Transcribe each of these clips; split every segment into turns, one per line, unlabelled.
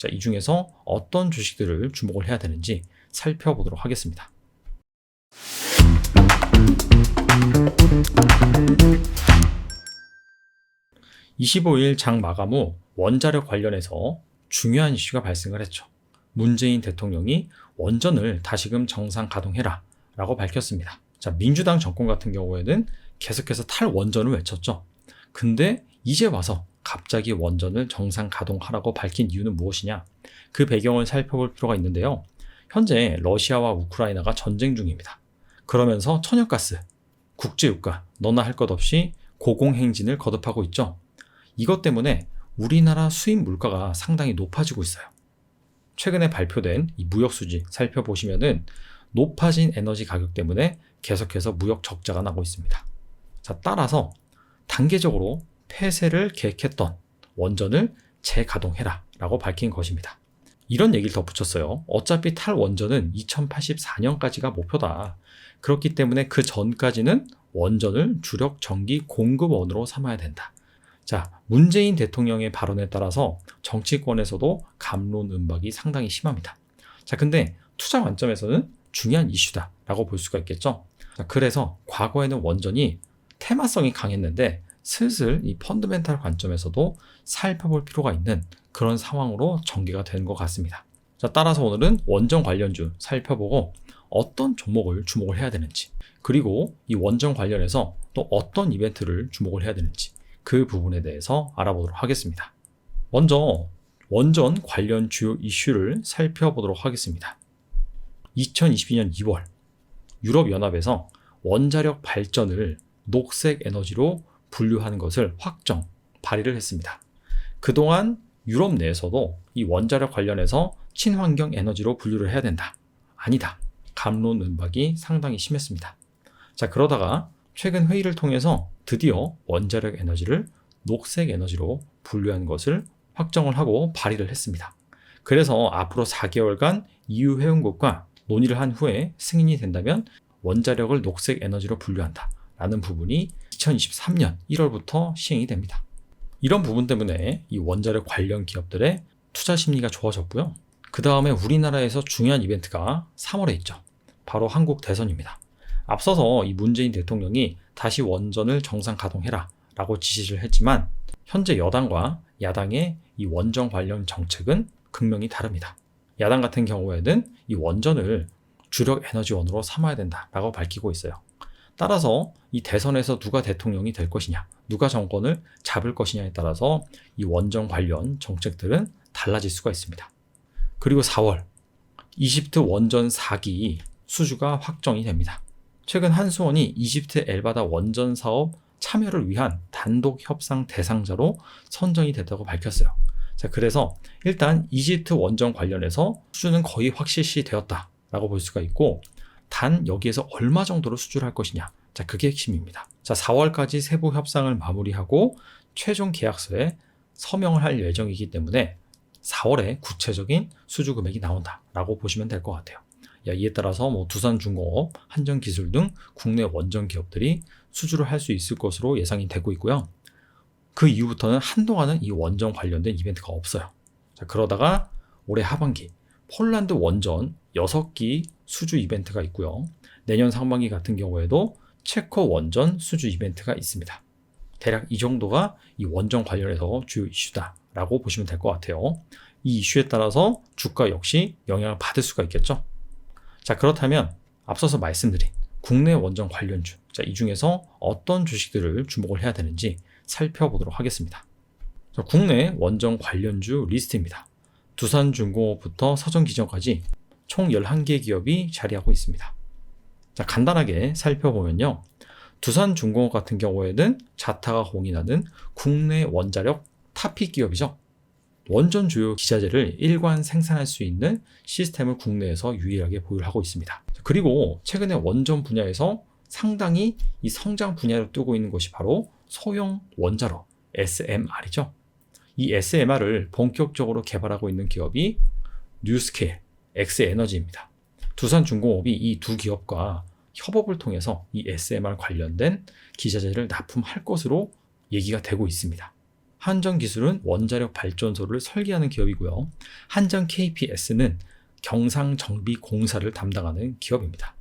자, 이 중에서 어떤 주식들을 주목을 해야 되는지 살펴보도록 하겠습니다. 25일 장 마감 후 원자력 관련해서 중요한 이슈가 발생을 했죠. 문재인 대통령이 원전을 다시금 정상 가동해라 라고 밝혔습니다. 자, 민주당 정권 같은 경우에는 계속해서 탈원전을 외쳤죠. 근데 이제 와서 갑자기 원전을 정상 가동하라고 밝힌 이유는 무엇이냐? 그 배경을 살펴볼 필요가 있는데요. 현재 러시아와 우크라이나가 전쟁 중입니다. 그러면서 천연가스, 국제유가, 너나 할 것 없이 고공행진을 거듭하고 있죠. 이것 때문에 우리나라 수입 물가가 상당히 높아지고 있어요. 최근에 발표된 이 무역 수지 살펴보시면은 높아진 에너지 가격 때문에 계속해서 무역 적자가 나고 있습니다. 자, 따라서 단계적으로 폐쇄를 계획했던 원전을 재가동해라 라고 밝힌 것입니다. 이런 얘기를 덧붙였어요. 어차피 탈 원전은 2084년까지가 목표다. 그렇기 때문에 그 전까지는 원전을 주력 전기 공급원으로 삼아야 된다. 자, 문재인 대통령의 발언에 따라서 정치권에서도 감론 음박이 상당히 심합니다. 자, 근데 투자 관점에서는 중요한 이슈다라고 볼 수가 있겠죠. 자, 그래서 과거에는 원전이 테마성이 강했는데 슬슬 이 펀드멘탈 관점에서도 살펴볼 필요가 있는 그런 상황으로 전개가 된 것 같습니다. 자, 따라서 오늘은 원전 관련주 살펴보고 어떤 종목을 주목을 해야 되는지, 그리고 이 원전 관련해서 또 어떤 이벤트를 주목을 해야 되는지 그 부분에 대해서 알아보도록 하겠습니다. 먼저 원전 관련 주요 이슈를 살펴보도록 하겠습니다. 2022년 2월 유럽연합에서 원자력 발전을 녹색 에너지로 분류하는 것을 확정, 발의를 했습니다. 그동안 유럽 내에서도 이 원자력 관련해서 친환경 에너지로 분류를 해야 된다. 아니다. 감론 은박이 상당히 심했습니다. 자, 그러다가 최근 회의를 통해서 드디어 원자력 에너지를 녹색 에너지로 분류한 것을 확정을 하고 발의를 했습니다. 그래서 앞으로 4개월간 EU 회원국과 논의를 한 후에 승인이 된다면 원자력을 녹색 에너지로 분류한다. 라는 부분이 2023년 1월부터 시행이 됩니다. 이런 부분 때문에 이 원자력 관련 기업들의 투자 심리가 좋아졌고요. 그 다음에 우리나라에서 중요한 이벤트가 3월에 있죠. 바로 한국 대선입니다. 앞서서 이 문재인 대통령이 다시 원전을 정상 가동해라 라고 지시를 했지만 현재 여당과 야당의 이 원전 관련 정책은 극명히 다릅니다. 야당 같은 경우에는 이 원전을 주력 에너지원으로 삼아야 된다라고 밝히고 있어요. 따라서 이 대선에서 누가 대통령이 될 것이냐, 누가 정권을 잡을 것이냐에 따라서 이 원전 관련 정책들은 달라질 수가 있습니다. 그리고 4월, 이집트 원전 4기 수주가 확정이 됩니다. 최근 한수원이 이집트 엘바다 원전 사업 참여를 위한 단독 협상 대상자로 선정이 됐다고 밝혔어요. 자, 그래서 일단 이집트 원전 관련해서 수주는 거의 확실시 되었다라고 볼 수가 있고 단 여기에서 얼마 정도로 수주를 할 것이냐. 자, 그게 핵심입니다. 자, 4월까지 세부 협상을 마무리하고 최종 계약서에 서명을 할 예정이기 때문에 4월에 구체적인 수주 금액이 나온다라고 보시면 될 것 같아요. 야, 이에 따라서 뭐 두산중공업, 한전기술 등 국내 원전 기업들이 수주를 할 수 있을 것으로 예상이 되고 있고요. 그 이후부터는 한동안은 이 원전 관련된 이벤트가 없어요. 자, 그러다가 올해 하반기 폴란드 원전 6기 수주 이벤트가 있고요. 내년 상반기 같은 경우에도 체코 원전 수주 이벤트가 있습니다. 대략 이 정도가 이 원전 관련해서 주요 이슈다라고 보시면 될 것 같아요. 이 이슈에 따라서 주가 역시 영향을 받을 수가 있겠죠. 자, 그렇다면 앞서서 말씀드린 국내 원전 관련주, 자, 이 중에서 어떤 주식들을 주목을 해야 되는지 살펴보도록 하겠습니다. 자, 국내 원전 관련주 리스트입니다. 두산중공업부터 서전기전까지 총 11개 기업이 자리하고 있습니다. 자, 간단하게 살펴보면요. 두산중공업 같은 경우에는 자타가 공인하는 국내 원자력 탑픽 기업이죠. 원전 주요 기자재를 일관 생산할 수 있는 시스템을 국내에서 유일하게 보유하고 있습니다. 그리고 최근에 원전 분야에서 상당히 이 성장 분야로 뜨고 있는 것이 바로 소형 원자로 SMR이죠. 이 SMR을 본격적으로 개발하고 있는 기업이 뉴스케일, 엑스에너지입니다. 두산중공업이 이 두 기업과 협업을 통해서 이 SMR 관련된 기자재를 납품할 것으로 얘기가 되고 있습니다. 한전 기술은 원자력 발전소를 설계하는 기업이고요. 한전 KPS는 경상 정비 공사를 담당하는 기업입니다.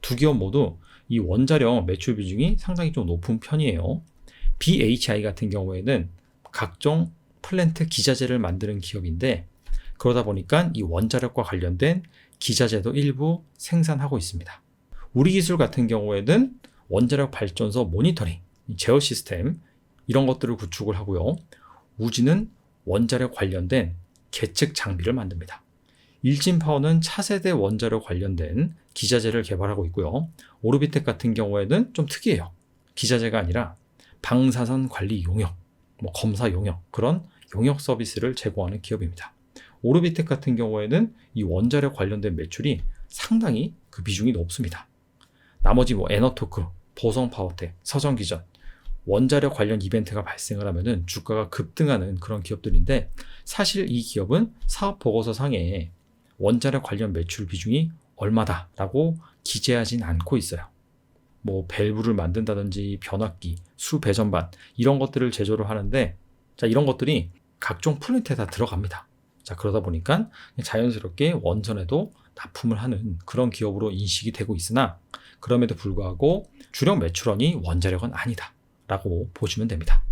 두 기업 모두 이 원자력 매출 비중이 상당히 좀 높은 편이에요. BHI 같은 경우에는 각종 플랜트 기자재를 만드는 기업인데 그러다 보니까 이 원자력과 관련된 기자재도 일부 생산하고 있습니다. 우리 기술 같은 경우에는 원자력 발전소 모니터링, 제어 시스템 이런 것들을 구축을 하고요. 우지는 원자력 관련된 계측 장비를 만듭니다. 일진파워는 차세대 원자력 관련된 기자재를 개발하고 있고요. 오르비텍 같은 경우에는 좀 특이해요. 기자재가 아니라 방사선 관리 용역, 뭐 검사 용역 그런 용역 서비스를 제공하는 기업입니다. 오르비텍 같은 경우에는 이 원자력 관련된 매출이 상당히 그 비중이 높습니다. 나머지 뭐 에너토크, 보성 파워텍, 서정기전 원자력 관련 이벤트가 발생을 하면은 주가가 급등하는 그런 기업들인데 사실 이 기업은 사업 보고서 상에 원자력 관련 매출 비중이 얼마다라고 기재하진 않고 있어요. 뭐 밸브를 만든다든지 변압기, 수 배전반 이런 것들을 제조를 하는데 자 이런 것들이 각종 플랜트에 다 들어갑니다. 자 그러다 보니까 자연스럽게 원전에도 납품을 하는 그런 기업으로 인식이 되고 있으나 그럼에도 불구하고 주력 매출원이 원자력은 아니다. 라고 보시면 됩니다.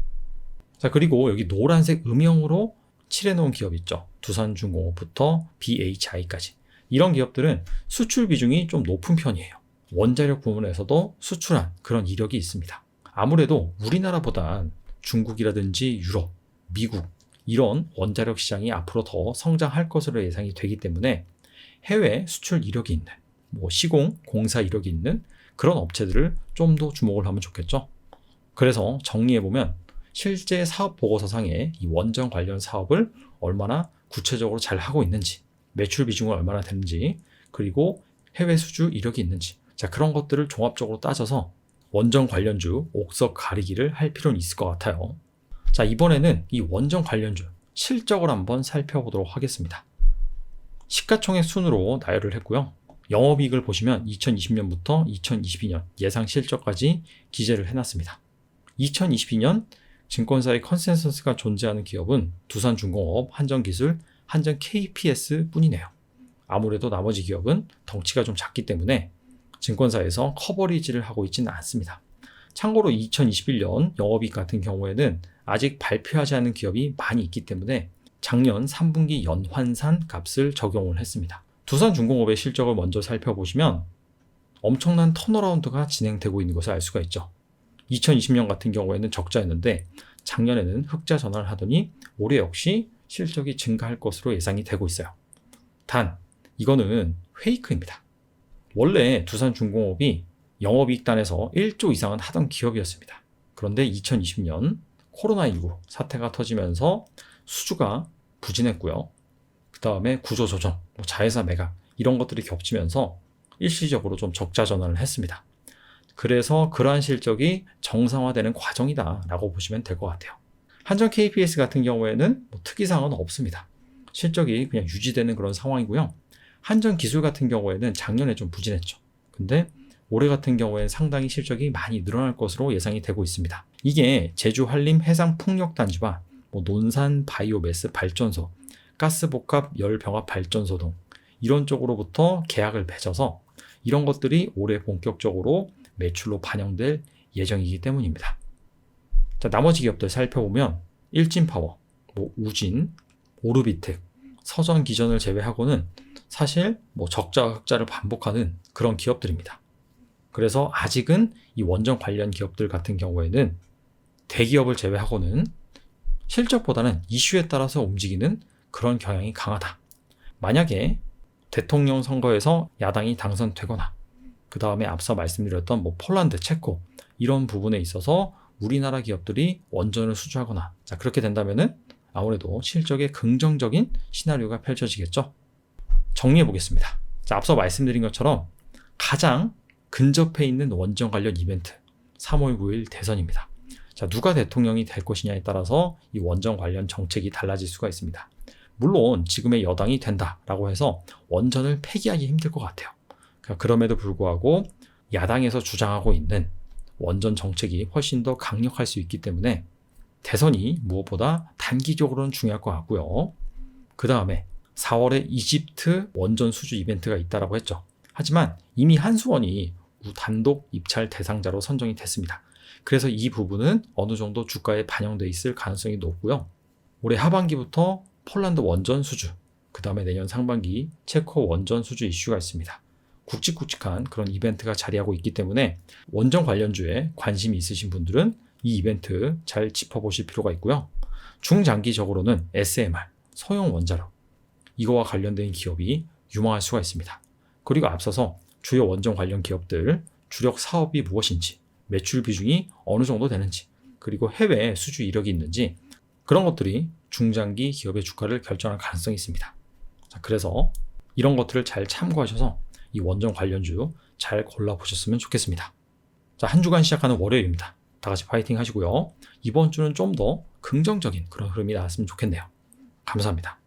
자, 그리고 여기 노란색 음영으로 칠해놓은 기업 있죠. 두산중공업부터 BHI까지. 이런 기업들은 수출 비중이 좀 높은 편이에요. 원자력 부문에서도 수출한 그런 이력이 있습니다. 아무래도 우리나라보단 중국이라든지 유럽, 미국, 이런 원자력 시장이 앞으로 더 성장할 것으로 예상이 되기 때문에 해외 수출 이력이 있는, 뭐 시공, 공사 이력이 있는 그런 업체들을 좀 더 주목을 하면 좋겠죠. 그래서 정리해 보면 실제 사업 보고서상에 이 원전 관련 사업을 얼마나 구체적으로 잘 하고 있는지, 매출 비중을 얼마나 되는지, 그리고 해외 수주 이력이 있는지, 자, 그런 것들을 종합적으로 따져서 원전 관련주 옥석 가리기를 할 필요는 있을 것 같아요. 자, 이번에는 이 원전 관련주 실적을 한번 살펴보도록 하겠습니다. 시가총액 순으로 나열을 했고요. 영업이익을 보시면 2020년부터 2022년 예상 실적까지 기재를 해놨습니다. 2022년 증권사의 컨센서스가 존재하는 기업은 두산중공업, 한전기술, 한전 KPS 뿐이네요. 아무래도 나머지 기업은 덩치가 좀 작기 때문에 증권사에서 커버리지를 하고 있지는 않습니다. 참고로 2021년 영업이익 같은 경우에는 아직 발표하지 않은 기업이 많이 있기 때문에 작년 3분기 연환산 값을 적용을 했습니다. 두산중공업의 실적을 먼저 살펴보시면 엄청난 턴어라운드가 진행되고 있는 것을 알 수가 있죠. 2020년 같은 경우에는 적자였는데 작년에는 흑자 전환을 하더니 올해 역시 실적이 증가할 것으로 예상이 되고 있어요. 단, 이거는 페이크입니다. 원래 두산중공업이 영업이익단에서 1조 이상은 하던 기업이었습니다. 그런데 2020년 코로나19 사태가 터지면서 수주가 부진했고요. 그 다음에 구조조정, 뭐 자회사 매각 이런 것들이 겹치면서 일시적으로 좀 적자 전환을 했습니다. 그래서 그러한 실적이 정상화되는 과정이다라고 보시면 될 것 같아요. 한전 KPS 같은 경우에는 뭐 특이사항은 없습니다. 실적이 그냥 유지되는 그런 상황이고요. 한전 기술 같은 경우에는 작년에 좀 부진했죠. 근데 올해 같은 경우에는 상당히 실적이 많이 늘어날 것으로 예상이 되고 있습니다. 이게 제주 한림 해상 풍력 단지와 뭐 논산 바이오매스 발전소, 가스복합 열병합 발전소 등 이런 쪽으로부터 계약을 맺어서 이런 것들이 올해 본격적으로 매출로 반영될 예정이기 때문입니다. 자, 나머지 기업들 살펴보면 일진파워, 뭐 우진, 오르비텍, 서전 기전을 제외하고는 사실 뭐 적자와 흑자를 반복하는 그런 기업들입니다. 그래서 아직은 이 원전 관련 기업들 같은 경우에는 대기업을 제외하고는 실적보다는 이슈에 따라서 움직이는 그런 경향이 강하다. 만약에 대통령 선거에서 야당이 당선되거나 그 다음에 앞서 말씀드렸던 뭐 폴란드, 체코 이런 부분에 있어서 우리나라 기업들이 원전을 수주하거나 자 그렇게 된다면은 아무래도 실적에 긍정적인 시나리오가 펼쳐지겠죠. 정리해 보겠습니다. 자, 앞서 말씀드린 것처럼 가장 근접해 있는 원전 관련 이벤트 3월 9일 대선입니다. 자, 누가 대통령이 될 것이냐에 따라서 이 원전 관련 정책이 달라질 수가 있습니다. 물론 지금의 여당이 된다라고 해서 원전을 폐기하기 힘들 것 같아요. 그러니까 그럼에도 불구하고 야당에서 주장하고 있는 원전 정책이 훨씬 더 강력할 수 있기 때문에 대선이 무엇보다 단기적으로는 중요할 것 같고요. 그 다음에 4월에 이집트 원전 수주 이벤트가 있다라고 했죠. 하지만 이미 한수원이 단독 입찰 대상자로 선정이 됐습니다. 그래서 이 부분은 어느 정도 주가에 반영돼 있을 가능성이 높고요. 올해 하반기부터 폴란드 원전 수주, 그 다음에 내년 상반기 체코 원전 수주 이슈가 있습니다. 굵직굵직한 그런 이벤트가 자리하고 있기 때문에 원전 관련주에 관심이 있으신 분들은 이 이벤트 잘 짚어보실 필요가 있고요. 중장기적으로는 SMR, 소형 원자력, 이거와 관련된 기업이 유망할 수가 있습니다. 그리고 앞서서 주요 원전 관련 기업들 주력 사업이 무엇인지, 매출 비중이 어느 정도 되는지, 그리고 해외 수주 이력이 있는지 그런 것들이 중장기 기업의 주가를 결정할 가능성이 있습니다. 자, 그래서 이런 것들을 잘 참고하셔서 이 원전 관련주 잘 골라보셨으면 좋겠습니다. 자, 한 주간 시작하는 월요일입니다. 다 같이 파이팅 하시고요. 이번 주는 좀 더 긍정적인 그런 흐름이 나왔으면 좋겠네요. 감사합니다.